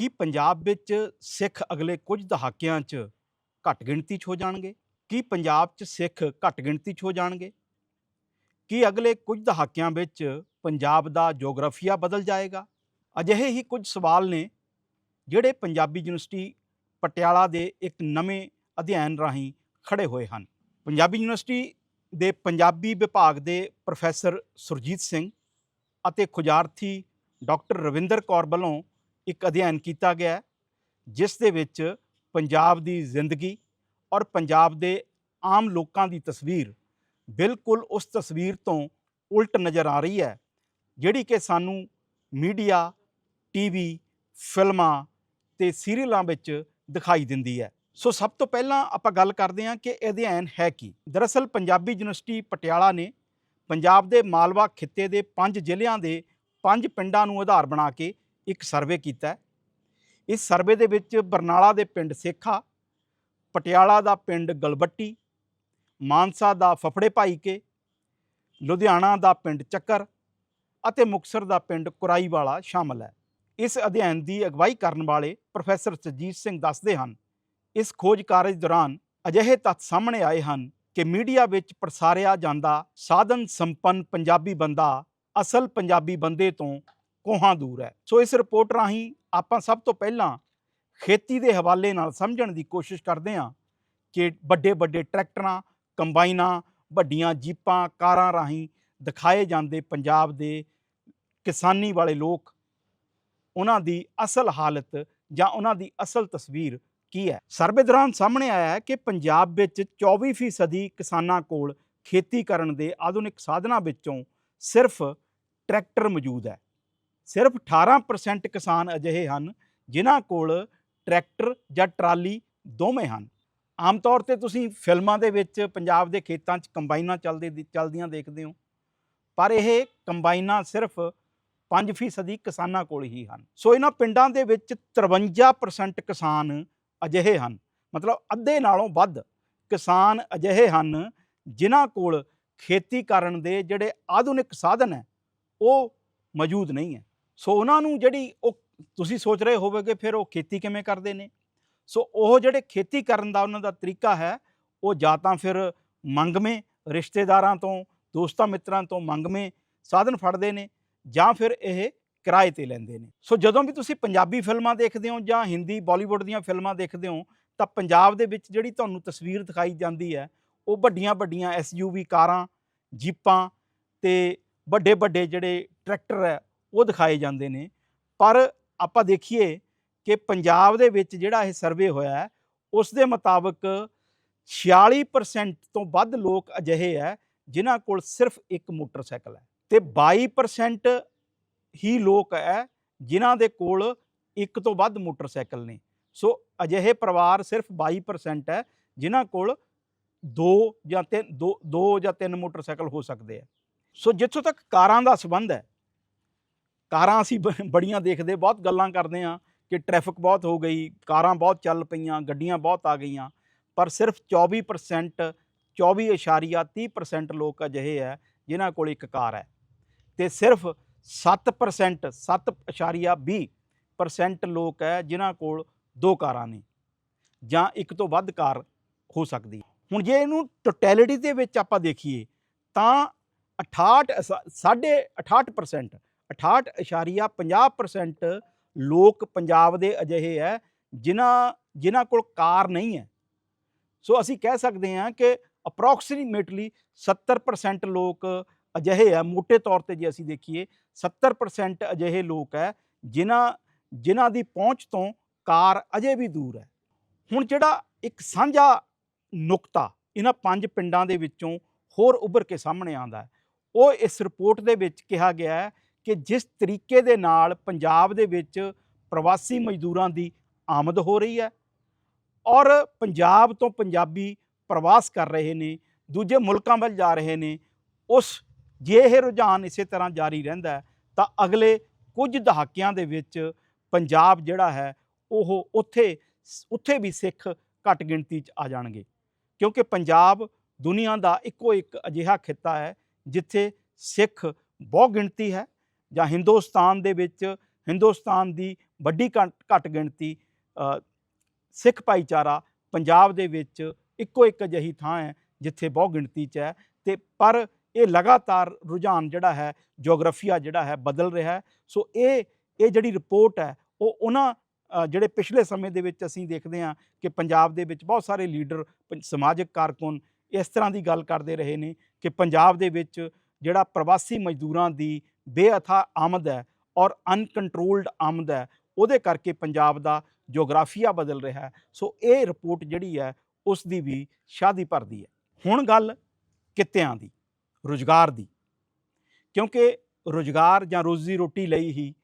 ਕੀ ਪੰਜਾਬ ਵਿੱਚ ਸਿੱਖ ਅਗਲੇ ਕੁਝ ਦਹਾਕਿਆਂ 'ਚ ਘੱਟ ਗਿਣਤੀ 'ਚ ਹੋ ਜਾਣਗੇ? ਕੀ ਪੰਜਾਬ 'ਚ ਸਿੱਖ ਘੱਟ ਗਿਣਤੀ 'ਚ ਹੋ ਜਾਣਗੇ? ਕੀ ਅਗਲੇ ਕੁਝ ਦਹਾਕਿਆਂ ਵਿੱਚ ਪੰਜਾਬ ਦਾ ਜੀਓਗ੍ਰਾਫੀਆ ਬਦਲ ਜਾਏਗਾ? ਅਜਿਹੇ ਹੀ ਕੁਝ ਸਵਾਲ ਨੇ ਜਿਹੜੇ ਪੰਜਾਬੀ ਯੂਨੀਵਰਸਿਟੀ ਪਟਿਆਲਾ ਦੇ ਇੱਕ ਨਵੇਂ ਅਧਿਐਨ ਰਾਹੀਂ ਖੜੇ ਹੋਏ ਹਨ। ਪੰਜਾਬੀ ਯੂਨੀਵਰਸਿਟੀ ਦੇ ਪੰਜਾਬੀ ਵਿਭਾਗ ਦੇ ਪ੍ਰੋਫੈਸਰ ਸੁਰਜੀਤ ਸਿੰਘ ਅਤੇ ਖੁਜਾਰਥੀ ਡਾਕਟਰ ਰਵਿੰਦਰ ਕੌਰ ਵੱਲੋਂ ਇੱਕ ਅਧਿਐਨ ਕੀਤਾ ਗਿਆ ਜਿਸ ਦੇ ਵਿੱਚ ਪੰਜਾਬ ਦੀ ਜ਼ਿੰਦਗੀ ਔਰ ਪੰਜਾਬ ਦੇ ਆਮ ਲੋਕਾਂ ਦੀ ਤਸਵੀਰ ਬਿਲਕੁਲ ਉਸ ਤਸਵੀਰ ਤੋਂ ਉਲਟ ਨਜ਼ਰ ਆ ਰਹੀ ਹੈ, ਜਿਹੜੀ ਕਿ ਸਾਨੂੰ ਮੀਡੀਆ ਟੀਵੀ ਫਿਲਮਾਂ ਤੇ ਸੀਰੀਅਲਾਂ ਵਿੱਚ ਦਿਖਾਈ ਦਿੰਦੀ ਹੈ। ਸੋ ਸਭ ਤੋਂ ਪਹਿਲਾਂ ਆਪਾਂ ਗੱਲ ਕਰਦੇ ਹਾਂ ਕਿ ਅਧਿਐਨ ਹੈ ਕੀ। ਦਰਅਸਲ ਪੰਜਾਬੀ ਯੂਨੀਵਰਸਿਟੀ ਪਟਿਆਲਾ ਨੇ ਪੰਜਾਬ ਦੇ ਮਾਲਵਾ ਖਿੱਤੇ ਦੇ ਪੰਜ ਜ਼ਿਲ੍ਹਿਆਂ ਦੇ ਪੰਜ ਪਿੰਡਾਂ ਨੂੰ ਆਧਾਰ ਬਣਾ ਕੇ ਇੱਕ ਸਰਵੇ ਕੀਤਾ ਇਸ ਸਰਵੇ ਦੇ ਵਿੱਚ ਬਰਨਾਲਾ ਦੇ ਪਿੰਡ ਸੇਖਾ, ਪਟਿਆਲਾ ਦਾ ਪਿੰਡ ਗਲਬੱਟੀ ਮਾਨਸਾ ਦਾ ਫਫੜੇ ਭਾਈਕੇ, ਲੁਧਿਆਣਾ ਦਾ ਪਿੰਡ ਚੱਕਰ ਅਤੇ ਮੁਕਤਸਰ ਦਾ ਪਿੰਡ ਕੁਰਾਈ ਵਾਲਾ ਸ਼ਾਮਲ ਹੈ। ਇਸ ਅਧਿਐਨ ਦੀ ਅਗਵਾਈ ਕਰਨ ਵਾਲੇ ਪ੍ਰੋਫੈਸਰ ਸਜੀਤ ਸਿੰਘ ਦੱਸਦੇ ਹਨ, ਇਸ ਖੋਜ ਕਾਰਜ ਦੌਰਾਨ ਅਜਿਹੇ ਤੱਥ ਸਾਹਮਣੇ ਆਏ ਹਨ ਕਿ ਮੀਡੀਆ ਵਿੱਚ ਪ੍ਰਸਾਰਿਆ ਜਾਂਦਾ ਸਾਧਨ ਸੰਪੰਨ ਪੰਜਾਬੀ ਬੰਦਾ ਅਸਲ ਪੰਜਾਬੀ ਬੰਦੇ ਤੋਂ ਕੋਹਾਂ ਦੂਰ ਹੈ। ਸੋ ਇਸ ਰਿਪੋਰਟ ਰਾਹੀਂ ਆਪਾਂ ਸਭ ਤੋਂ ਪਹਿਲਾਂ ਖੇਤੀ ਦੇ ਹਵਾਲੇ ਨਾਲ ਸਮਝਣ ਦੀ ਕੋਸ਼ਿਸ਼ ਕਰਦੇ ਹਾਂ ਕਿ ਵੱਡੇ ਵੱਡੇ ਟਰੈਕਟਰਾਂ, ਕੰਬਾਈਨਾਂ, ਵੱਡੀਆਂ ਜੀਪਾਂ, ਕਾਰਾਂ ਰਾਹੀਂ ਦਿਖਾਏ ਜਾਂਦੇ ਪੰਜਾਬ ਦੇ ਕਿਸਾਨੀ ਵਾਲੇ ਲੋਕ ਉਹਨਾਂ ਦੀ ਅਸਲ ਹਾਲਤ ਜਾਂ ਉਹਨਾਂ ਦੀ ਅਸਲ ਤਸਵੀਰ ਕੀ ਹੈ? ਸਰਵੇ ਦੌਰਾਨ ਸਾਹਮਣੇ ਆਇਆ ਹੈ ਕਿ ਪੰਜਾਬ ਵਿੱਚ 24% ਕਿਸਾਨਾਂ ਕੋਲ ਖੇਤੀ ਕਰਨ ਦੇ ਆਧੁਨਿਕ ਸਾਧਨਾਂ ਵਿੱਚੋਂ ਸਿਰਫ ਟਰੈਕਟਰ ਮੌਜੂਦ ਹੈ। ਸਿਰਫ 18% ਕਿਸਾਨ ਅਜਿਹੇ ਹਨ, ਜਿਨ੍ਹਾਂ ਕੋਲ ਟਰੈਕਟਰ ਜਾਂ ਟਰਾਲੀ ਦੋਵੇਂ ਹਨ। ਆਮ ਤੌਰ ਤੇ ਤੁਸੀਂ ਫਿਲਮਾਂ ਦੇ ਵਿੱਚ ਪੰਜਾਬ ਦੇ ਖੇਤਾਂ 'ਚ ਕੰਬਾਈਨਾਂ ਚੱਲਦੇ ਚੱਲਦੀਆਂ ਦੇਖਦੇ ਹੋ, ਪਰ ਇਹ ਕੰਬਾਈਨਾਂ ਸਿਰਫ 5% ਕਿਸਾਨਾਂ ਕੋਲ ਹੀ ਹਨ। ਸੋ ਇਹਨਾਂ ਪਿੰਡਾਂ ਦੇ ਵਿੱਚ 53% ਕਿਸਾਨ ਅਜਿਹੇ ਹਨ, ਮਤਲਬ ਅੱਧੇ ਨਾਲੋਂ ਵੱਧ ਕਿਸਾਨ ਅਜਿਹੇ ਹਨ, ਜਿਨ੍ਹਾਂ ਕੋਲ ਖੇਤੀ ਕਰਨ ਦੇ ਜਿਹੜੇ ਆਧੁਨਿਕ ਸਾਧਨ ਹੈ, ਉਹ ਮੌਜੂਦ ਨਹੀਂ ਹੈ। ਸੋ ਉਹਨਾਂ ਨੂੰ ਜਿਹੜੀ ਉਹ ਤੁਸੀਂ ਸੋਚ ਰਹੇ ਹੋਵੋਗੇ ਫਿਰ ਉਹ ਖੇਤੀ ਕਿਵੇਂ ਕਰਦੇ ਨੇ? ਸੋ ਉਹ ਜਿਹੜੇ ਖੇਤੀ ਕਰਨ ਦਾ ਉਹਨਾਂ ਦਾ ਤਰੀਕਾ ਹੈ, ਉਹ ਜਾਂ ਤਾਂ ਫਿਰ ਮੰਗਵੇਂ, ਰਿਸ਼ਤੇਦਾਰਾਂ ਤੋਂ, ਦੋਸਤਾਂ ਮਿੱਤਰਾਂ ਤੋਂ ਮੰਗਵੇਂ ਸਾਧਨ ਫੜਦੇ ਨੇ ਜਾਂ ਫਿਰ ਇਹ ਕਿਰਾਏ ਤੇ ਲੈਂਦੇ ਨੇ। ਸੋ ਜਦੋਂ ਵੀ ਤੁਸੀਂ ਪੰਜਾਬੀ ਫਿਲਮਾਂ ਦੇਖਦੇ ਹੋ ਜਾਂ ਹਿੰਦੀ, ਬਾਲੀਵੁੱਡ ਦੀਆਂ ਫਿਲਮਾਂ ਦੇਖਦੇ ਹੋ, ਤਾਂ ਪੰਜਾਬ ਦੇ ਵਿੱਚ ਜਿਹੜੀ ਤੁਹਾਨੂੰ ਤਸਵੀਰ ਦਿਖਾਈ ਜਾਂਦੀ ਹੈ, ਉਹ ਵੱਡੀਆਂ ਵੱਡੀਆਂ ਐਸਯੂਵੀ ਕਾਰਾਂ, ਜੀਪਾਂ ਤੇ ਵੱਡੇ ਵੱਡੇ ਜਿਹੜੇ ਟਰੈਕਟਰ ਹੈ ਉਹ ਦਿਖਾਏ ਜਾਂਦੇ ਨੇ। ਪਰ ਆਪਾਂ ਦੇਖੀਏ ਕਿ ਪੰਜਾਬ ਦੇ ਵਿੱਚ ਜਿਹੜਾ ਇਹ ਸਰਵੇ ਹੋਇਆ ਉਸ ਦੇ ਮੁਤਾਬਕ 46% ਤੋਂ ਵੱਧ ਲੋਕ ਅਜਿਹੇ ਹੈ ਜਿਨ੍ਹਾਂ ਕੋਲ ਸਿਰਫ ਇੱਕ ਮੋਟਰਸਾਈਕਲ ਹੈ ਤੇ 22% ਹੀ ਲੋਕ ਹੈ ਜਿਨ੍ਹਾਂ ਦੇ ਕੋਲ ਇੱਕ ਤੋਂ ਵੱਧ ਮੋਟਰਸਾਈਕਲ ਨੇ। ਸੋ ਅਜਿਹੇ ਪਰਿਵਾਰ ਸਿਰਫ 22% ਹੈ ਜਿਨ੍ਹਾਂ ਕੋਲ ਦੋ ਜਾਂ ਤਿੰਨ, ਦੋ ਦੋ ਜਾਂ ਤਿੰਨ ਮੋਟਰਸਾਈਕਲ ਹੋ ਸਕਦੇ ਆ ਸੋ ਜਿੱਥੋਂ ਤੱਕ ਕਾਰਾਂ ਦਾ ਸੰਬੰਧ ਹੈ ਕਾਰਾਂ ਅਸੀਂ ਬ- ਬੜੀਆਂ ਦੇਖਦੇ, ਬਹੁਤ ਗੱਲਾਂ ਕਰਦੇ ਆ ਕਿ ਟ੍ਰੈਫਿਕ ਬਹੁਤ ਹੋ ਗਈ, ਕਾਰਾਂ ਬਹੁਤ ਚੱਲ ਪਈਆਂ, ਗੱਡੀਆਂ ਬਹੁਤ ਆ ਗਈਆਂ, ਪਰ ਸਿਰਫ 24% 24.30% ਲੋਕ ਅਜਿਹੇ ਹੈ ਜਿਨ੍ਹਾਂ ਕੋਲ ਇੱਕ ਕਾਰ ਹੈ ਤੇ ਸਿਰਫ 7% 7.20% ਲੋਕ ਹੈ ਜਿਨ੍ਹਾਂ ਕੋਲ ਦੋ ਕਾਰਾਂ ਨੇ ਜਾਂ ਇੱਕ ਤੋਂ ਵੱਧ ਕਾਰ ਹੋ ਸਕਦੀ ਹੈ। ਹੁਣ ਜੇ ਇਹਨੂੰ ਟੋਟੈਲਿਟੀ ਦੇ ਵਿੱਚ ਆਪਾਂ ਦੇਖੀਏ ਤਾਂ 68 ਅਸ- ਸਾਢੇ 68% 68.50% ਲੋਕ ਪੰਜਾਬ ਦੇ ਅਜਿਹੇ ਹੈ, ਜਿਨ੍ਹਾਂ ਜਿਨ੍ਹਾਂ ਕੋਲ ਕਾਰ ਨਹੀਂ ਹੈ। ਸੋ ਅਸੀਂ ਕਹਿ ਸਕਦੇ ਹਾਂ ਕਿ ਅਪਰੋਕਸੀਮੇਟਲੀ 70% ਲੋਕ ਅਜਿਹੇ ਹੈ ਮੋٹے ਤੌਰ ਤੇ ਜੇ ਅਸੀਂ ਦੇਖੀਏ 70% ਅਜਿਹੇ ਲੋਕ ਹੈ, ਜਿਨ੍ਹਾਂ ਜਿਨ੍ਹਾਂ ਦੀ ਪਹੁੰਚ ਤੋਂ ਕਾਰ ਅਜੇ ਵੀ ਦੂਰ ਹੈ। ਹੁਣ ਜਿਹੜਾ ਇੱਕ ਸਾਂਝਾ ਨੁਕਤਾ ਇਹਨਾਂ ਪੰਜ ਪਿੰਡਾਂ ਦੇ ਵਿੱਚੋਂ ਹੋਰ ਉੱਭਰ ਕੇ ਸਾਹਮਣੇ ਆਉਂਦਾ ਉਹ ਇਸ ਰਿਪੋਰਟ ਦੇ ਵਿੱਚ ਕਿਹਾ ਗਿਆ ਹੈ ਕਿ ਜਿਸ ਤਰੀਕੇ ਦੇ ਨਾਲ ਪੰਜਾਬ ਦੇ ਵਿੱਚ ਪ੍ਰਵਾਸੀ ਮਜ਼ਦੂਰਾਂ ਦੀ ਆਮਦ ਹੋ ਰਹੀ ਹੈ ਔਰ ਪੰਜਾਬ ਤੋਂ ਪੰਜਾਬੀ ਪ੍ਰਵਾਸ ਕਰ ਰਹੇ ਨੇ, ਦੂਜੇ ਮੁਲਕਾਂ ਵੱਲ ਜਾ ਰਹੇ ਨੇ, ਉਸ ਜੇ ਇਹ ਰੁਝਾਨ ਇਸੇ ਤਰ੍ਹਾਂ ਜਾਰੀ ਰਹਿੰਦਾ ਤਾਂ ਅਗਲੇ ਕੁਝ ਦਹਾਕਿਆਂ ਦੇ ਵਿੱਚ ਪੰਜਾਬ ਜਿਹੜਾ ਹੈ, ਉਹ ਉੱਥੇ ਉੱਥੇ ਵੀ ਸਿੱਖ ਘੱਟ ਗਿਣਤੀ 'ਚ ਆ ਜਾਣਗੇ। ਕਿਉਂਕਿ ਪੰਜਾਬ ਦੁਨੀਆ ਦਾ ਇੱਕੋ ਇੱਕ ਅਜਿਹਾ ਖਿੱਤਾ ਹੈ ਜਿੱਥੇ ਸਿੱਖ ਬਹੁ ਗਿਣਤੀ ਹੈ ਜਾਂ ਹਿੰਦੁਸਤਾਨ ਦੇ ਵਿੱਚ ਹਿੰਦੁਸਤਾਨ ਦੀ ਵੱਡੀ ਘੱਟ ਘੱਟ ਗਿਣਤੀ ਸਿੱਖ ਭਾਈਚਾਰਾ ਪੰਜਾਬ ਦੇ ਵਿੱਚ ਇੱਕੋ ਇੱਕ ਅਜਿਹੀ ਥਾਂ ਹੈ ਜਿੱਥੇ ਬਹੁ ਗਿਣਤੀ 'ਚ ਹੈ ਤੇ ਪਰ ਇਹ ਲਗਾਤਾਰ ਰੁਝਾਨ ਜਿਹੜਾ ਹੈ, ਜੀਓਗ੍ਰਾਫੀਆ ਜਿਹੜਾ ਹੈ ਬਦਲ ਰਿਹਾ ਹੈ। ਸੋ ਇਹ ਇਹ ਜਿਹੜੀ ਰਿਪੋਰਟ ਹੈ, ਉਹ ਉਹਨਾਂ ਜਿਹੜੇ ਪਿਛਲੇ ਸਮੇਂ ਦੇ ਵਿੱਚ ਅਸੀਂ ਦੇਖਦੇ ਹਾਂ ਕਿ ਪੰਜਾਬ ਦੇ ਵਿੱਚ ਬਹੁਤ ਸਾਰੇ ਲੀਡਰ, ਪੰ- ਸਮਾਜਿਕ ਕਾਰਕੁਨ ਇਸ ਤਰ੍ਹਾਂ ਦੀ ਗੱਲ ਕਰਦੇ ਰਹੇ ਨੇ ਕਿ ਪੰਜਾਬ ਦੇ ਵਿੱਚ ਜਿਹੜਾ ਪ੍ਰਵਾਸੀ ਮਜ਼ਦੂਰਾਂ ਦੀ ਬੇਅਥਾ ਆਮਦ ਹੈ ਔਰ ਅਨਕੰਟਰੋਲਡ ਆਮਦ ਹੈ, ਉਹਦੇ ਕਰਕੇ ਪੰਜਾਬ ਦਾ ਜੀਓਗ੍ਰਾਫੀਆ ਬਦਲ ਰਿਹਾ ਹੈ। ਸੋ ਇਹ ਰਿਪੋਰਟ ਜਿਹੜੀ ਹੈ ਉਸ ਦੀ ਵੀ ਸ਼ਾਦੀ ਭਰਦੀ ਹੈ। ਹੁਣ ਗੱਲ ਕਿੱਤਿਆਂ ਦੀ? ਰੁਜ਼ਗਾਰ ਦੀ। ਕਿਉਂਕਿ ਰੁਜ਼ਗਾਰ ਜਾਂ ਰੋਜ਼ੀ ਰੋਟੀ ਲਈ ਹੀ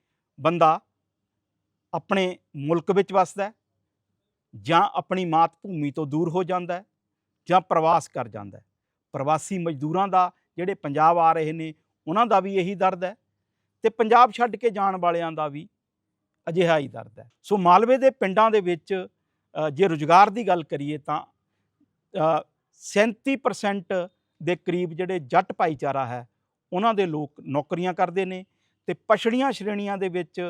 ਬੰਦਾ ਆਪਣੇ ਮੁਲਕ ਵਿੱਚ ਵੱਸਦਾ ਜਾਂ ਆਪਣੀ ਮਾਤ ਭੂਮੀ ਤੋਂ ਦੂਰ ਹੋ ਜਾਂਦਾ ਜਾਂ ਪ੍ਰਵਾਸ ਕਰ ਜਾਂਦਾ ਪ੍ਰਵਾਸੀ ਮਜ਼ਦੂਰਾਂ ਦਾ ਜਿਹੜੇ ਪੰਜਾਬ ਆ ਰਹੇ ਨੇ ਉਹਨਾਂ ਦਾ ਵੀ ਇਹੀ ਦਰਦ ਹੈ ਤੇ ਪੰਜਾਬ ਛੱਡ ਕੇ ਜਾਣ ਵਾਲਿਆਂ ਦਾ ਵੀ ਅਜਿਹਾ ਹੀ ਦਰਦ ਹੈ। ਸੋ ਮਾਲਵੇ ਦੇ ਪਿੰਡਾਂ ਦੇ ਵਿੱਚ ਜੇ ਰੁਜ਼ਗਾਰ ਦੀ ਗੱਲ ਕਰੀਏ ਤਾਂ ਅ, 37% ਦੇ ਕਰੀਬ ਜਿਹੜੇ ਜੱਟ ਭਾਈਚਾਰਾ ਹੈ ਉਹਨਾਂ ਦੇ ਲੋਕ ਨੌਕਰੀਆਂ ਕਰਦੇ ਨੇ ਤੇ ਪਛੜੀਆਂ ਸ਼੍ਰੇਣੀਆਂ ਦੇ ਵਿੱਚ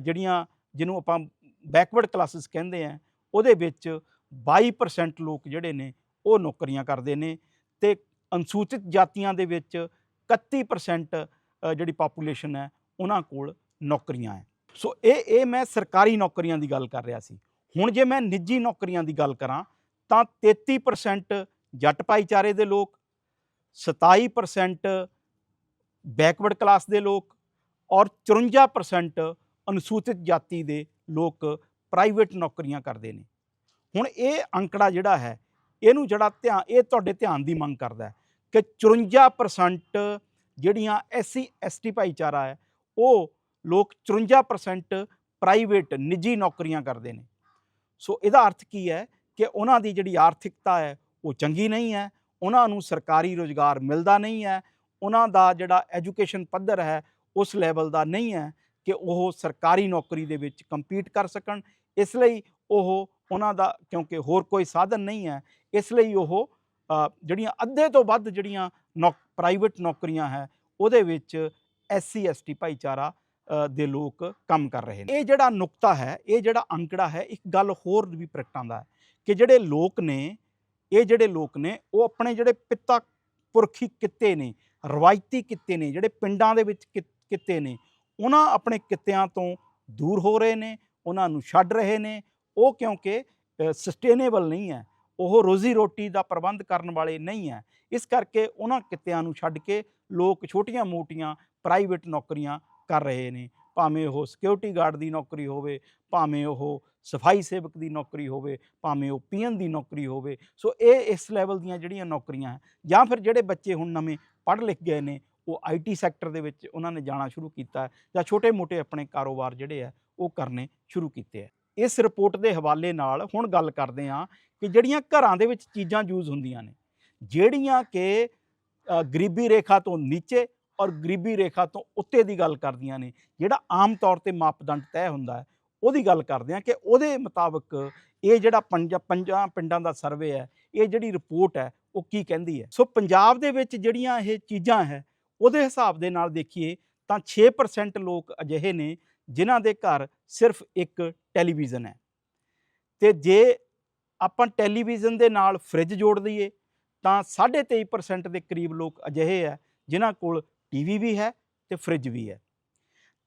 ਜਿਹੜੀਆਂ ਜਿਹਨੂੰ ਆਪਾਂ ਬੈਕਵਰਡ ਕਲਾਸਿਸ ਕਹਿੰਦੇ ਆ ਉਹਦੇ ਵਿੱਚ 22% ਲੋਕ ਜਿਹੜੇ ਨੇ ਉਹ ਨੌਕਰੀਆਂ ਕਰਦੇ ਨੇ ਤੇ ਅਨੁਸੂਚਿਤ ਜਾਤੀਆਂ ਦੇ ਵਿੱਚ 31% ਜਿਹੜੀ ਪਾਪੂਲੇਸ਼ਨ ਹੈ, ਉਹਨਾਂ ਕੋਲ ਨੌਕਰੀਆਂ ਹੈ। ਸੋ ਇਹ ਇਹ ਮੈਂ ਸਰਕਾਰੀ ਨੌਕਰੀਆਂ ਦੀ ਗੱਲ ਕਰ ਰਿਹਾ ਸੀ। ਹੁਣ ਜੇ ਮੈਂ ਨਿੱਜੀ ਨੌਕਰੀਆਂ ਦੀ ਗੱਲ ਕਰਾਂ, ਤਾਂ 33% ਜੱਟ ਭਾਈਚਾਰੇ ਦੇ ਲੋਕ 27% ਬੈਕਵਰਡ ਕਲਾਸ ਦੇ ਲੋਕ ਔਰ 54% ਅਨੁਸੂਚਿਤ ਜਾਤੀ ਦੇ ਲੋਕ ਪ੍ਰਾਈਵੇਟ ਨੌਕਰੀਆਂ ਕਰਦੇ ਨੇ। ਹੁਣ ਇਹ ਅੰਕੜਾ ਜਿਹੜਾ ਹੈ, ਇਹਨੂੰ ਜਿਹੜਾ ਧਿਆਨ ਇਹ ਤੁਹਾਡੇ ਧਿਆਨ ਦੀ ਮੰਗ ਕਰਦਾ ਹੈ। ਕਿ 54% ਜਿਹੜੀਆਂ ਐਸਸੀ, ਐਸਟੀ ਭਾਈਚਾਰਾ ਹੈ, ਉਹ ਲੋਕ 54% ਪ੍ਰਾਈਵੇਟ ਨਿੱਜੀ ਨੌਕਰੀਆਂ ਕਰਦੇ ਨੇ। ਸੋ ਇਹਦਾ ਅਰਥ ਕੀ ਹੈ ਕਿ ਉਹਨਾਂ ਦੀ ਜਿਹੜੀ ਆਰਥਿਕਤਾ ਹੈ, ਉਹ ਚੰਗੀ ਨਹੀਂ ਹੈ, ਉਹਨਾਂ ਨੂੰ ਸਰਕਾਰੀ ਰੋਜ਼ਗਾਰ ਮਿਲਦਾ ਨਹੀਂ ਹੈ, ਉਹਨਾਂ ਦਾ ਜਿਹੜਾ ਐਜੂਕੇਸ਼ਨ ਪੱਧਰ ਹੈ, ਉਸ ਲੈਵਲ ਦਾ ਨਹੀਂ ਹੈ ਕਿ ਉਹ ਸਰਕਾਰੀ ਨੌਕਰੀ ਦੇ ਵਿੱਚ ਕੰਪੀਟ ਕਰ ਸਕਣ। ਇਸ ਲਈ ਉਹ ਉਹਨਾਂ ਦਾ, ਕਿਉਂਕਿ ਹੋਰ ਕੋਈ ਸਾਧਨ ਨਹੀਂ ਹੈ, ਇਸ ਲਈ ਉਹ ਜਿਹੜੀਆਂ ਅੱਧੇ ਤੋਂ ਵੱਧ ਜਿਹੜੀਆਂ ਨੌਕ ਪ੍ਰਾਈਵੇਟ ਨੌਕਰੀਆਂ ਹੈ, ਉਹਦੇ ਵਿੱਚ ਐਸਸੀ ਐਸਟੀ ਭਾਈਚਾਰਾ ਦੇ ਲੋਕ ਕੰਮ ਕਰ ਰਹੇ ਨੇ। ਇਹ ਜਿਹੜਾ ਨੁਕਤਾ ਹੈ, ਇਹ ਜਿਹੜਾ ਅੰਕੜਾ ਹੈ, ਇੱਕ ਗੱਲ ਹੋਰ ਵੀ ਪ੍ਰਗਟਾਉਂਦਾ ਹੈ ਕਿ ਜਿਹੜੇ ਲੋਕ ਨੇ, ਇਹ ਜਿਹੜੇ ਲੋਕ ਨੇ, ਉਹ ਆਪਣੇ ਜਿਹੜੇ ਪਿਤਾ ਪੁਰਖੀ ਕਿੱਤੇ ਨੇ, ਰਵਾਇਤੀ ਕਿੱਤੇ ਨੇ, ਜਿਹੜੇ ਪਿੰਡਾਂ ਦੇ ਵਿੱਚ ਕਿ- ਕਿੱਤੇ ਨੇ, ਉਹਨਾਂ ਆਪਣੇ ਕਿੱਤਿਆਂ ਤੋਂ ਦੂਰ ਹੋ ਰਹੇ ਨੇ, ਉਹਨਾਂ ਨੂੰ ਛੱਡ ਰਹੇ ਨੇ, ਉਹ ਕਿਉਂਕਿ ਸਸਟੇਨੇਬਲ ਨਹੀਂ ਹੈ। ਉਹ ਰੋਜ਼ੀ ਰੋਟੀ ਦਾ ਪ੍ਰਬੰਧ ਕਰਨ ਵਾਲੇ ਨਹੀਂ ਹੈ। ਇਸ ਕਰਕੇ ਉਹਨਾਂ ਕਿੱਤਿਆਂ ਨੂੰ ਛੱਡ ਕੇ ਲੋਕ ਛੋਟੀਆਂ-ਮੋਟੀਆਂ ਪ੍ਰਾਈਵੇਟ ਨੌਕਰੀਆਂ ਕਰ ਰਹੇ ਨੇ। ਭਾਵੇਂ ਉਹ ਸਿਕਿਉਰਿਟੀ ਗਾਰਡ ਦੀ ਨੌਕਰੀ ਹੋਵੇ, ਭਾਵੇਂ ਉਹ ਸਫ਼ਾਈ ਸੇਵਕ ਦੀ ਨੌਕਰੀ ਹੋਵੇ, ਭਾਵੇਂ ਉਹ ਪੀਐਨ ਦੀ ਨੌਕਰੀ ਹੋਵੇ। ਸੋ ਇਹ ਇਸ ਲੈਵਲ ਦੀਆਂ ਜਿਹੜੀਆਂ ਨੌਕਰੀਆਂ ਹੈ ਜਾਂ ਫਿਰ ਜਿਹੜੇ ਬੱਚੇ ਹੁਣ ਨਵੇਂ ਪੜ੍ਹ ਲਿਖ ਗਏ ਨੇ, ਉਹ ਆਈਟੀ ਸੈਕਟਰ ਦੇ ਵਿੱਚ ਉਹਨਾਂ ਨੇ ਜਾਣਾ ਸ਼ੁਰੂ ਕੀਤਾ ਜਾਂ ਛੋਟੇ-ਮੋਟੇ ਆਪਣੇ ਕਾਰੋਬਾਰ ਜਿਹੜੇ ਆ ਉਹ ਕਰਨੇ ਸ਼ੁਰੂ ਕੀਤੇ ਆ ਇਸ ਰਿਪੋਰਟ ਦੇ ਹਵਾਲੇ ਨਾਲ ਹੁਣ ਗੱਲ ਕਰਦੇ ਹਾਂ ਕਿ ਜਿਹੜੀਆਂ ਘਰਾਂ ਦੇ ਵਿੱਚ ਚੀਜ਼ਾਂ ਯੂਜ਼ ਹੁੰਦੀਆਂ ਨੇ, ਜਿਹੜੀਆਂ ਕਿ ਗਰੀਬੀ ਰੇਖਾ ਤੋਂ ਨੀਚੇ ਔਰ ਗਰੀਬੀ ਰੇਖਾ ਤੋਂ ਉੱਤੇ ਦੀ ਗੱਲ ਕਰਦੀਆਂ ਨੇ, ਜਿਹੜਾ ਆਮ ਤੌਰ ਤੇ ਮਾਪਦੰਡ ਤੈਅ ਹੁੰਦਾ ਹੈ, ਉਹਦੀ ਗੱਲ ਕਰਦੇ ਹਾਂ ਕਿ ਉਹਦੇ ਮੁਤਾਬਕ ਇਹ ਜਿਹੜਾ ਪੰਜਾ, ਪੰਜਾਂ ਪਿੰਡਾਂ ਦਾ ਸਰਵੇ ਹੈ, ਇਹ ਜਿਹੜੀ ਰਿਪੋਰਟ ਹੈ, ਉਹ ਕੀ ਕਹਿੰਦੀ ਹੈ? ਸੋ ਪੰਜਾਬ ਦੇ ਵਿੱਚ ਜਿਹੜੀਆਂ ਇਹ ਚੀਜ਼ਾਂ ਹੈ, ਉਹਦੇ ਹਿਸਾਬ ਦੇ ਨਾਲ ਦੇਖੀਏ ਤਾਂ 6% ਲੋਕ ਅਜਿਹੇ ਨੇ, ਜਿਨ੍ਹਾਂ ਦੇ ਘਰ ਸਿਰਫ ਇੱਕ ਟੈਲੀਵਿਜ਼ਨ ਹੈ। ਤੇ ਜੇ ਆਪਾਂ ਟੈਲੀਵਿਜ਼ਨ ਦੇ ਨਾਲ ਫ੍ਰਿਜ ਜੋੜ ਦਈਏ, ਤਾਂ 23% ਦੇ ਕਰੀਬ ਲੋਕ ਅਜਿਹੇ ਹੈ ਜਿਨ੍ਹਾਂ ਕੋਲ ਟੀਵੀ ਵੀ ਹੈ ਤੇ ਫ੍ਰਿਜ ਵੀ ਹੈ।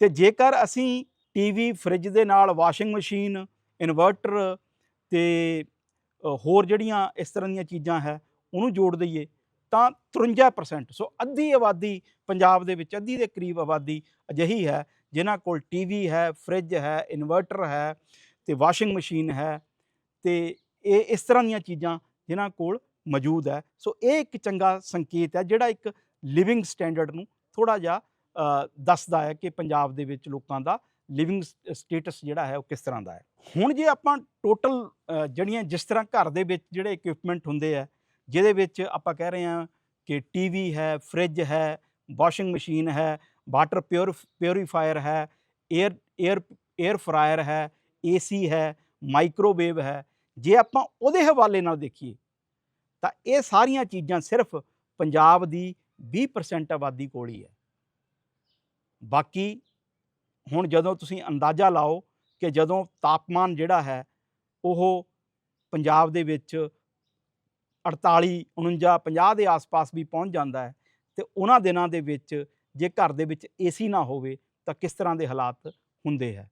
ਤੇ ਜੇਕਰ ਅਸੀਂ ਟੀਵੀ ਫ੍ਰਿਜ ਦੇ ਨਾਲ ਵਾਸ਼ਿੰਗ ਮਸ਼ੀਨ ਇਨਵਰਟਰ ਤੇ ਹੋਰ ਜਿਹੜੀਆਂ ਇਸ ਤਰ੍ਹਾਂ ਦੀਆਂ ਚੀਜ਼ਾਂ ਹੈ, ਉਹਨੂੰ ਜੋੜ ਦਈਏ, ਤਾਂ 53% ਸੋ ਅੱਧੀ ਆਬਾਦੀ ਪੰਜਾਬ ਦੇ ਵਿੱਚ, ਅੱਧੀ ਦੇ ਕਰੀਬ ਆਬਾਦੀ ਅਜਿਹੀ ਹੈ, ਜਿਨ੍ਹਾਂ ਕੋਲ ਟੀਵੀ ਹੈ, ਫ੍ਰਿਜ ਹੈ ਇਨਵਰਟਰ ਹੈ ਤੇ ਵਾਸ਼ਿੰਗ ਮਸ਼ੀਨ ਹੈ ਤੇ ਇਹ ਇਸ ਤਰ੍ਹਾਂ ਦੀਆਂ ਚੀਜ਼ਾਂ ਜਿਨ੍ਹਾਂ ਕੋਲ ਮੌਜੂਦ ਹੈ। ਸੋ ਇਹ ਇੱਕ ਚੰਗਾ ਸੰਕੇਤ ਹੈ, ਜਿਹੜਾ ਇੱਕ ਲਿਵਿੰਗ ਸਟੈਂਡਰਡ ਨੂੰ ਥੋੜਾ ਜਿਹਾ ਦੱਸਦਾ ਹੈ ਕਿ ਪੰਜਾਬ ਦੇ ਵਿੱਚ ਲੋਕਾਂ ਦਾ ਲਿਵਿੰਗ ਸਟੇਟਸ ਜਿਹੜਾ ਹੈ ਉਹ ਕਿਸ ਤਰ੍ਹਾਂ ਦਾ ਹੈ। ਹੁਣ ਜੇ ਆਪਾਂ ਟੋਟਲ ਜਿਹੜੀਆਂ ਜਿਸ ਤਰ੍ਹਾਂ ਘਰ ਦੇ ਵਿੱਚ ਜਿਹੜੇ ਇਕਵਿਪਮੈਂਟ ਹੁੰਦੇ ਆ ਜਿਹਦੇ ਵਿੱਚ ਆਪਾਂ ਕਹਿ ਰਹੇ ਹਾਂ ਕਿ ਟੀਵੀ ਹੈ ਫ੍ਰਿਜ ਹੈ ਵਾਸ਼ਿੰਗ ਮਸ਼ੀਨ ਹੈ ਵਾਟਰ ਪਿਓਰ ਪਿਓਰੀਫਾਇਰ ਹੈ 에ਅਰ 에ਅਰ 에ਅਰ ਫਰਾਇਰ ਹੈ ਏਸੀ ਹੈ ਮਾਈਕ੍ਰੋਵੇਵ ਹੈ ਜੇ ਆਪਾਂ ਉਹਦੇ ਹਵਾਲੇ ਨਾਲ ਦੇਖੀਏ, ਤਾਂ ਇਹ ਸਾਰੀਆਂ ਚੀਜ਼ਾਂ ਸਿਰਫ ਪੰਜਾਬ ਦੀ 20% ਆਬਾਦੀ ਕੋਲ ਹੀ ਹੈ। ਬਾਕੀ ਹੁਣ ਜਦੋਂ ਤੁਸੀਂ ਅੰਦਾਜ਼ਾ ਲਾਓ ਕਿ ਜਦੋਂ ਤਾਪਮਾਨ ਜਿਹੜਾ ਹੈ, ਉਹ ਪੰਜਾਬ ਦੇ ਵਿੱਚ 48 49 50 ਦੇ ਆਸ-ਪਾਸ ਵੀ ਪਹੁੰਚ ਜਾਂਦਾ ਹੈ, ਤੇ ਉਹਨਾਂ ਦਿਨਾਂ ਦੇ ਵਿੱਚ ਜੇ ਘਰ ਦੇ ਵਿੱਚ ਏਸੀ ਨਾ ਹੋਵੇ, ਤਾਂ ਕਿਸ ਤਰ੍ਹਾਂ ਦੇ ਹਾਲਾਤ ਹੁੰਦੇ ਹੈ?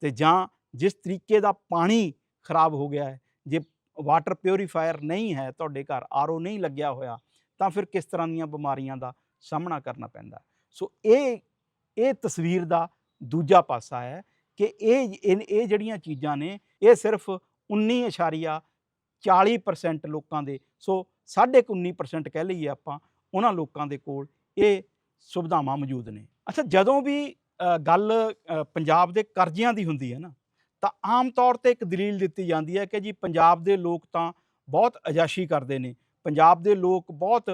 ਤੇ ਜਾਂ ਜਿਸ ਤਰੀਕੇ ਦਾ ਪਾਣੀ ਖਰਾਬ ਹੋ ਗਿਆ ਹੈ, ਜੇ ਵਾਟਰ ਪਿਉਰੀਫਾਇਰ ਨਹੀਂ ਹੈ ਤੁਹਾਡੇ ਘਰ ਆਰਓ ਨਹੀਂ ਲੱਗਿਆ ਹੋਇਆ, ਤਾਂ ਫਿਰ ਕਿਸ ਤਰ੍ਹਾਂ ਦੀਆਂ ਬਿਮਾਰੀਆਂ ਦਾ ਸਾਹਮਣਾ ਕਰਨਾ ਪੈਂਦਾ? ਸੋ ਇਹ ਇਹ ਤਸਵੀਰ ਦਾ ਦੂਜਾ ਪਾਸਾ ਹੈ ਕਿ ਇਹ ਇਹ ਜਿਹੜੀਆਂ ਚੀਜ਼ਾਂ ਨੇ, ਇਹ ਸਿਰਫ 19.40% ਲੋਕਾਂ ਦੇ, ਸੋ 19.5% ਕਹਿ ਲਈਏ ਆਪਾਂ, ਉਹਨਾਂ ਲੋਕਾਂ ਦੇ ਕੋਲ ਇਹ ਸੁਵਿਧਾਵਾਂ ਮੌਜੂਦ ਨੇ। ਅੱਛਾ, ਜਦੋਂ ਵੀ ਗੱਲ ਪੰਜਾਬ ਦੇ ਕਰਜ਼ਿਆਂ ਦੀ ਹੁੰਦੀ ਹੈ ਨਾ ਤਾਂ ਆਮ ਤੌਰ ਤੇ ਇੱਕ ਦਲੀਲ ਦਿੱਤੀ ਜਾਂਦੀ ਹੈ ਕਿ ਜੀ ਪੰਜਾਬ ਦੇ ਲੋਕ ਤਾਂ ਬਹੁਤ ਅਜਾਸ਼ੀ ਕਰਦੇ ਨੇ, ਪੰਜਾਬ ਦੇ ਲੋਕ ਬਹੁਤ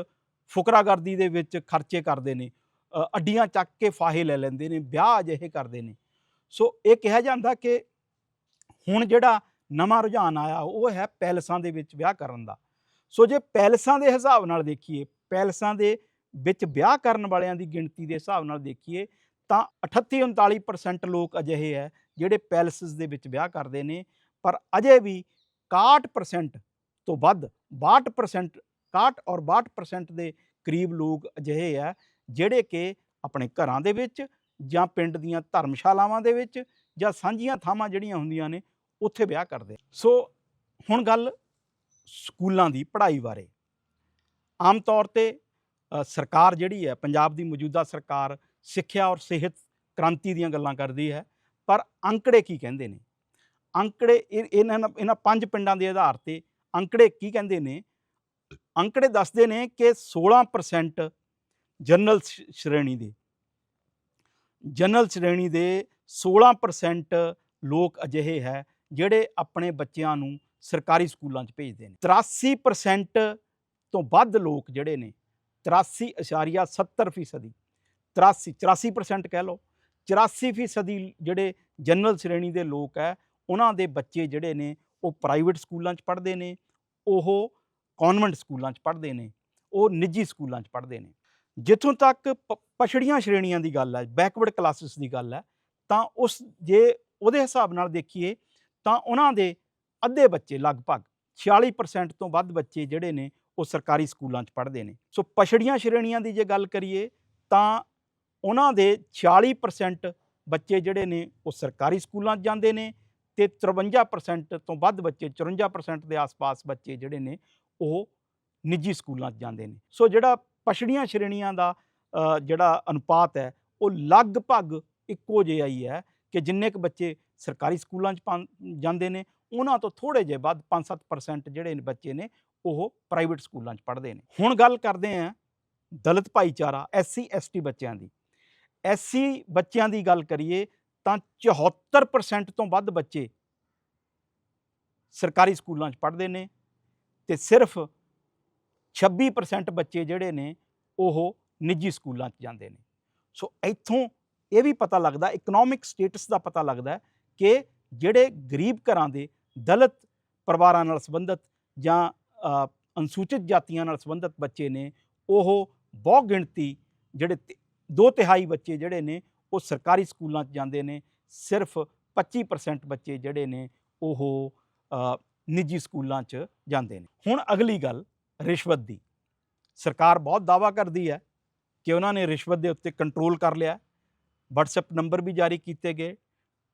ਫੁਕਰਾਗਰਦੀ ਦੇ ਵਿੱਚ ਖਰਚੇ ਕਰਦੇ ਨੇ ਅੱਡੀਆਂ ਚੱਕ ਕੇ ਫਾਹੇ ਲੈ ਲੈਂਦੇ ਨੇ, ਵਿਆਹ ਅਜਿਹੇ ਕਰਦੇ ਨੇ। ਸੋ ਇਹ ਕਿਹਾ ਜਾਂਦਾ ਕਿ ਹੁਣ ਜਿਹੜਾ ਨਵਾਂ ਰੁਝਾਨ ਆਇਆ ਉਹ ਹੈ ਪੈਲਸਾਂ ਦੇ ਵਿੱਚ ਵਿਆਹ ਕਰਨ ਦਾ। ਸੋ ਜੇ ਪੈਲਸਾਂ ਦੇ ਹਿਸਾਬ ਨਾਲ ਦੇਖੀਏ, ਪੈਲਸਾਂ ਦੇ ਵਿੱਚ ਵਿਆਹ ਕਰਨ ਵਾਲਿਆਂ ਦੀ ਗਿਣਤੀ ਦੇ ਹਿਸਾਬ ਨਾਲ ਦੇਖੀਏ, ਤਾਂ 38 39% ਲੋਕ ਅਜਿਹੇ ਹੈ ਜਿਹੜੇ ਪੈਲਸਸ ਦੇ ਵਿੱਚ ਵਿਆਹ ਕਰਦੇ ਨੇ, ਪਰ ਅਜੇ ਵੀ 61% ਤੋਂ ਵੱਧ 62% 61 ਔਰ 62% ਦੇ ਕਰੀਬ ਲੋਕ ਅਜਿਹੇ ਹੈ ਜਿਹੜੇ ਕਿ ਆਪਣੇ ਘਰਾਂ ਦੇ ਵਿੱਚ ਜਾਂ ਪਿੰਡ ਦੀਆਂ ਧਰਮਸ਼ਾਲਾਵਾਂ ਦੇ ਵਿੱਚ ਜਾਂ ਸਾਂਝੀਆਂ ਥਾਵਾਂ ਜਿਹੜੀਆਂ ਹੁੰਦੀਆਂ ਨੇ, ਉੱਥੇ ਵਿਆਹ ਕਰਦੇ। ਸੋ ਹੁਣ ਗੱਲ ਸਕੂਲਾਂ ਦੀ ਪੜ੍ਹਾਈ ਬਾਰੇ। ਆਮ ਤੌਰ ਤੇ ਸਰਕਾਰ ਜਿਹੜੀ ਹੈ, ਪੰਜਾਬ ਦੀ ਮੌਜੂਦਾ ਸਰਕਾਰ ਸਿੱਖਿਆ ਔਰ ਸਿਹਤ ਕ੍ਰਾਂਤੀ ਦੀਆਂ ਗੱਲਾਂ ਕਰਦੀ ਹੈ। ਪਰ ਅੰਕੜੇ ਕੀ ਕਹਿੰਦੇ ਨੇ? ਅੰਕੜੇ ਇਹ- ਇਹਨਾਂ ਇਹਨਾਂ ਪੰਜ ਪਿੰਡਾਂ ਦੇ ਆਧਾਰ ਤੇ ਅੰਕੜੇ ਕੀ ਕਹਿੰਦੇ ਨੇ? ਅੰਕੜੇ ਦੱਸਦੇ ਨੇ ਕਿ 16% ਜਨਰਲ ਸ਼੍ਰੇਣੀ ਦੇ। ਜਨਰਲ ਸ਼੍ਰੇਣੀ ਦੇ 16% ਲੋਕ ਅਜਿਹੇ ਹੈ ਜਿਹੜੇ ਆਪਣੇ ਬੱਚਿਆਂ ਨੂੰ ਸਰਕਾਰੀ ਸਕੂਲਾਂ 'ਚ ਭੇਜਦੇ ਨੇ। 83% ਤੋਂ ਵੱਧ ਲੋਕ ਜਿਹੜੇ ਨੇ 83.70 ਫੀਸਦੀ। 83 84% ਕਹਿ ਲਓ। 84 ਫੀਸਦੀ ਜਿਹੜੇ ਜਨਰਲ ਸ਼੍ਰੇਣੀ ਦੇ ਲੋਕ ਹੈ, ਉਹਨਾਂ ਦੇ ਬੱਚੇ ਜਿਹੜੇ ਨੇ, ਉਹ ਪ੍ਰਾਈਵੇਟ ਸਕੂਲਾਂ 'ਚ ਪੜ੍ਹਦੇ ਨੇ, ਉਹ ਕਨਵੈਂਟ ਸਕੂਲਾਂ 'ਚ ਪੜ੍ਹਦੇ ਨੇ, ਉਹ ਨਿੱਜੀ ਸਕੂਲਾਂ 'ਚ ਪੜ੍ਹਦੇ ਨੇ। ਜਿੱਥੋਂ ਤੱਕ ਪਛੜੀਆਂ ਸ਼੍ਰੇਣੀਆਂ ਦੀ ਗੱਲ ਹੈ ਬੈਕਵਰਡ ਕਲਾਸਿਸ ਦੀ ਗੱਲ ਹੈ, ਤਾਂ ਉਸ ਜੇ ਉਹਦੇ ਹਿਸਾਬ ਨਾਲ ਦੇਖੀਏ, ਤਾਂ ਉਹਨਾਂ ਦੇ ਅੱਧੇ ਬੱਚੇ ਲਗਭਗ 46% ਤੋਂ ਵੱਧ ਬੱਚੇ ਜਿਹੜੇ ਨੇ, ਉਹ ਸਰਕਾਰੀ ਸਕੂਲਾਂ 'ਚ ਪੜ੍ਹਦੇ ਨੇ। ਸੋ ਪਛੜੀਆਂ ਸ਼੍ਰੇਣੀਆਂ ਦੀ ਜੇ ਗੱਲ ਕਰੀਏ, ਤਾਂ ਉਹਨਾਂ ਦੇ 40% ਬੱਚੇ ਜਿਹੜੇ ਨੇ ਉਹ ਸਰਕਾਰੀ ਸਕੂਲਾਂ 'ਚ ਜਾਂਦੇ ਨੇ ਤੇ 53% ਤੋਂ ਵੱਧ ਬੱਚੇ 54% ਦੇ ਆਸ-ਪਾਸ ਬੱਚੇ ਜਿਹੜੇ ਨੇ ਉਹ ਨਿੱਜੀ ਸਕੂਲਾਂ 'ਚ ਜਾਂਦੇ ਨੇ। ਸੋ ਜਿਹੜਾ ਪਛੜੀਆਂ ਸ਼੍ਰੇਣੀਆਂ ਦਾ ਜਿਹੜਾ ਅਨੁਪਾਤ ਹੈ, ਉਹ ਲਗਭਗ ਇੱਕੋ ਜਿਹਾ ਹੀ ਹੈ ਕਿ ਜਿੰਨੇ ਕੁ ਬੱਚੇ ਸਰਕਾਰੀ ਸਕੂਲਾਂ 'ਚ ਪੰ- ਜਾਂਦੇ ਨੇ, ਉਹਨਾਂ ਤੋਂ ਥੋੜੇ ਜਿਹੇ ਵੱਧ 5-7% ਜਿਹੜੇ ਬੱਚੇ ਨੇ, ਉਹ ਪ੍ਰਾਈਵੇਟ ਸਕੂਲਾਂ 'ਚ ਪੜ੍ਹਦੇ ਨੇ। ਹੁਣ ਗੱਲ ਕਰਦੇ ਆਂ ਦਲਿਤ ਭਾਈਚਾਰਾ, ਐਸਸੀ, ਐਸਟੀ ਬੱਚਿਆਂ ਦੀ। ਐਸਸੀ ਬੱਚਿਆਂ ਦੀ ਗੱਲ ਕਰੀਏ ਤਾਂ 74% ਤੋਂ ਵੱਧ ਬੱਚੇ ਸਰਕਾਰੀ ਸਕੂਲਾਂ 'ਚ ਪੜ੍ਹਦੇ ਨੇ ਤੇ ਸਿਰਫ 26% ਬੱਚੇ ਜਿਹੜੇ ਨੇ ਉਹ ਨਿੱਜੀ ਸਕੂਲਾਂ 'ਚ ਜਾਂਦੇ ਨੇ। ਸੋ ਇੱਥੋਂ ਇਹ ਵੀ ਪਤਾ ਲੱਗਦਾ ਇਕਨੋਮਿਕ ਸਟੇਟਸ ਦਾ ਪਤਾ ਲੱਗਦਾ ਕਿ ਜਿਹੜੇ ਗਰੀਬ ਘਰਾਂ ਦੇ ਦਲਿਤ ਪਰਿਵਾਰਾਂ ਨਾਲ ਸੰਬੰਧਿਤ ਜਾਂ ਅ, ਅਨੁਸੂਚਿਤ ਜਾਤੀਆਂ ਨਾਲ ਸੰਬੰਧਿਤ ਬੱਚੇ ਨੇ ਉਹ ਬਹੁ ਗਿਣਤੀ ਜਿਹੜੇ ਦੋ ਤਿਹਾਈ ਬੱਚੇ ਜਿਹੜੇ ਨੇ, ਉਹ ਸਰਕਾਰੀ ਸਕੂਲਾਂ 'ਚ ਜਾਂਦੇ ਨੇ, ਸਿਰਫ 25% ਬੱਚੇ ਜਿਹੜੇ ਨੇ, ਉਹ ਨਿੱਜੀ ਸਕੂਲਾਂ 'ਚ ਜਾਂਦੇ ਨੇ। ਹੁਣ ਅਗਲੀ ਗੱਲ, ਰਿਸ਼ਵਤ ਦੀ। ਸਰਕਾਰ ਬਹੁਤ ਦਾਵਾ ਕਰਦੀ ਹੈ ਕਿ ਉਹਨਾਂ ਨੇ ਰਿਸ਼ਵਤ ਦੇ ਉੱਤੇ ਕੰਟਰੋਲ ਕਰ ਲਿਆ। WhatsApp ਨੰਬਰ ਵੀ ਜਾਰੀ ਕੀਤੇ ਗਏ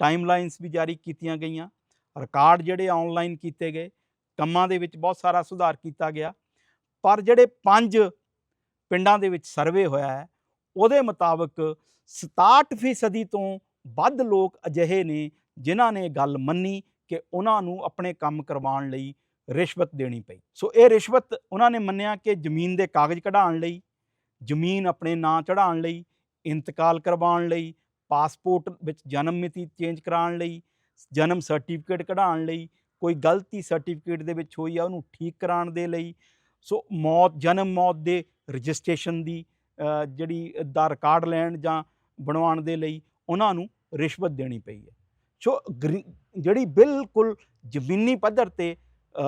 ਟਾਈਮਲਾਈਨਸ ਵੀ ਜਾਰੀ ਕੀਤੀਆਂ ਗਈਆਂ ਰਿਕਾਰਡ ਜਿਹੜੇ ਆਨਲਾਈਨ ਕੀਤੇ ਗਏ, ਕੰਮਾਂ ਦੇ ਵਿੱਚ ਬਹੁਤ ਸਾਰਾ ਸੁਧਾਰ ਕੀਤਾ ਗਿਆ। ਪਰ ਜਿਹੜੇ ਪੰਜ ਪਿੰਡਾਂ ਦੇ ਵਿੱਚ ਸਰਵੇ ਹੋਇਆ ਹੈ ਉਹਦੇ ਮੁਤਾਬਕ 67% ਤੋਂ ਵੱਧ ਲੋਕ ਅਜਿਹੇ ਨੇ ਜਿਨ੍ਹਾਂ ਨੇ ਗੱਲ ਮੰਨੀ ਕਿ ਉਹਨਾਂ ਨੂੰ ਆਪਣੇ ਕੰਮ ਕਰਵਾਉਣ ਲਈ ਰਿਸ਼ਵਤ ਦੇਣੀ ਪਈ। ਸੋ ਇਹ ਰਿਸ਼ਵਤ ਉਹਨਾਂ ਨੇ ਮੰਨਿਆ ਕਿ ਜ਼ਮੀਨ ਦੇ ਕਾਗਜ਼ ਕਢਾਉਣ ਲਈ, ਜ਼ਮੀਨ ਆਪਣੇ ਨਾਂ ਚੜਾਉਣ ਲਈ, ਇੰਤਕਾਲ ਕਰਵਾਉਣ ਲਈ, ਪਾਸਪੋਰਟ ਵਿੱਚ ਜਨਮ ਮਿਤੀ ਚੇਂਜ ਕਰਾਉਣ ਲਈ, ਜਨਮ ਸਰਟੀਫਿਕੇਟ ਕਢਾਉਣ ਲਈ, ਕੋਈ ਗਲਤੀ ਸਰਟੀਫਿਕੇਟ ਦੇ ਵਿੱਚ ਹੋਈ ਆ ਉਹਨੂੰ ਠੀਕ ਕਰਾਉਣ ਦੇ ਲਈ। ਸੋ ਮੌਤ, ਜਨਮ ਮੌਤ ਦੇ ਰਜਿਸਟ੍ਰੇਸ਼ਨ ਦੀ ਜਿਹੜੀ ਦਾ ਰਿਕਾਰਡ ਲੈਣ ਜਾਂ ਬਣਵਾਉਣ ਦੇ ਲਈ ਉਹਨਾਂ ਨੂੰ ਰਿਸ਼ਵਤ ਦੇਣੀ ਪਈ ਹੈ। ਸੋ ਗਰੀ- ਜਿਹੜੀ ਬਿਲਕੁਲ ਜ਼ਮੀਨੀ ਪੱਧਰ ਤੇ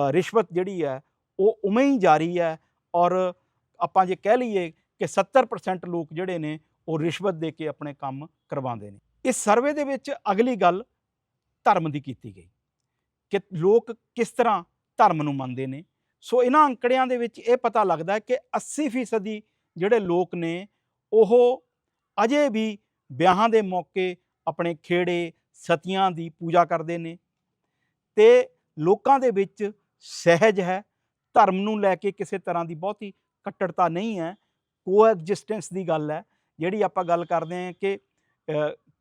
ਰਿਸ਼ਵਤ ਜਿਹੜੀ ਹੈ, ਉਹ ਉਵੇਂ ਹੀ ਜਾਰੀ ਹੈ ਔਰ ਆਪਾਂ ਜੇ ਕਹਿ ਲਈਏ ਕਿ 70% ਲੋਕ ਜਿਹੜੇ ਨੇ, ਉਹ ਰਿਸ਼ਵਤ ਦੇ ਕੇ ਆਪਣੇ ਕੰਮ ਕਰਵਾਉਂਦੇ ਨੇ। ਇਸ ਸਰਵੇ ਦੇ ਵਿੱਚ ਅਗਲੀ ਗੱਲ ਧਰਮ ਦੀ ਕੀਤੀ ਗਈ। ਕਿ ਲੋਕ ਕਿਸ ਤਰ੍ਹਾਂ ਧਰਮ ਨੂੰ ਮੰਨਦੇ ਨੇ। ਸੋ ਇਹਨਾਂ ਅੰਕੜਿਆਂ ਦੇ ਵਿੱਚ ਇਹ ਪਤਾ ਲੱਗਦਾ ਹੈ ਕਿ 80% ਜਿਹੜੇ ਲੋਕ ਨੇ, ਉਹ ਅਜੇ ਵੀ ਵਿਆਹਾਂ ਦੇ ਮੌਕੇ ਆਪਣੇ ਖੇੜੇ, ਸਤੀਆਂ ਦੀ ਪੂਜਾ ਕਰਦੇ ਨੇ ਤੇ ਲੋਕਾਂ ਦੇ ਵਿੱਚ ਸਹਿਜ ਹੈ, ਧਰਮ ਨੂੰ ਲੈ ਕੇ ਕਿਸੇ ਤਰ੍ਹਾਂ ਦੀ ਬਹੁਤੀ ਕੱਟੜਤਾ ਨਹੀਂ ਹੈ ਕੋਐਗਜ਼ਿਸਟੈਂਸ ਦੀ ਗੱਲ ਹੈ, ਜਿਹੜੀ ਆਪਾਂ ਗੱਲ ਕਰਦੇ ਹਾਂ ਕਿ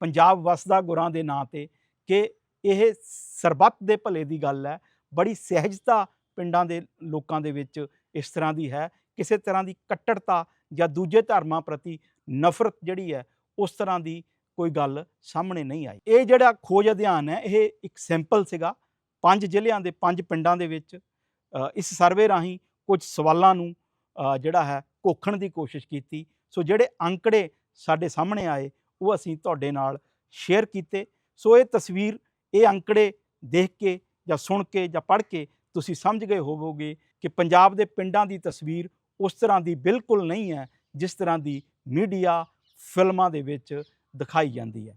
ਪੰਜਾਬ ਵਸਦਾ ਗੁਰਾਂ ਦੇ ਨਾਂ ਤੇ ਕਿ ਇਹ ਸਰਬੱਤ ਦੇ ਭਲੇ ਦੀ ਗੱਲ ਹੈ, ਬੜੀ ਸਹਿਜਤਾ ਪਿੰਡਾਂ ਦੇ ਲੋਕਾਂ ਦੇ ਵਿੱਚ ਇਸ ਤਰ੍ਹਾਂ ਦੀ ਹੈ, ਕਿਸੇ ਤਰ੍ਹਾਂ ਦੀ ਕੱਟੜਤਾ ਜਾਂ ਦੂਜੇ ਧਰਮਾਂ ਪ੍ਰਤੀ ਨਫ਼ਰਤ ਜਿਹੜੀ ਹੈ, ਉਸ ਤਰ੍ਹਾਂ ਦੀ ਕੋਈ ਗੱਲ ਸਾਹਮਣੇ ਨਹੀਂ ਆਈ। ਇਹ ਜਿਹੜਾ ਖੋਜ ਅਧਿਐਨ ਹੈ, ਇਹ ਇੱਕ ਸੈਂਪਲ ਸੀਗਾ। ਪੰਜ ਜ਼ਿਲ੍ਹਿਆਂ ਦੇ, ਪੰਜ ਪਿੰਡਾਂ ਦੇ ਵਿੱਚ ਇਸ ਸਰਵੇ ਰਾਹੀਂ ਕੁਝ ਸਵਾਲਾਂ ਨੂੰ ਜਿਹੜਾ ਹੈ, ਘੋਖਣ ਦੀ ਕੋਸ਼ਿਸ਼ ਕੀਤੀ। ਸੋ ਜਿਹੜੇ ਅੰਕੜੇ ਸਾਡੇ ਸਾਹਮਣੇ ਆਏ, ਉਹ ਅਸੀਂ ਤੁਹਾਡੇ ਨਾਲ ਸ਼ੇਅਰ ਕੀਤੇ। ਸੋ ਇਹ ਤਸਵੀਰ, ਇਹ ਅੰਕੜੇ ਦੇਖ ਕੇ ਜਾਂ ਸੁਣ ਕੇ ਜਾਂ ਪੜ੍ਹ ਕੇ ਤੁਸੀਂ ਸਮਝ ਗਏ ਹੋਵੋਗੇ ਕਿ ਪੰਜਾਬ ਦੇ ਪਿੰਡਾਂ ਦੀ ਤਸਵੀਰ ਉਸ ਤਰ੍ਹਾਂ ਦੀ ਬਿਲਕੁਲ ਨਹੀਂ ਹੈ ਜਿਸ ਤਰ੍ਹਾਂ ਦੀ ਮੀਡੀਆ ਫਿਲਮਾਂ ਦੇ ਵਿੱਚ ਦਿਖਾਈ ਜਾਂਦੀ ਹੈ।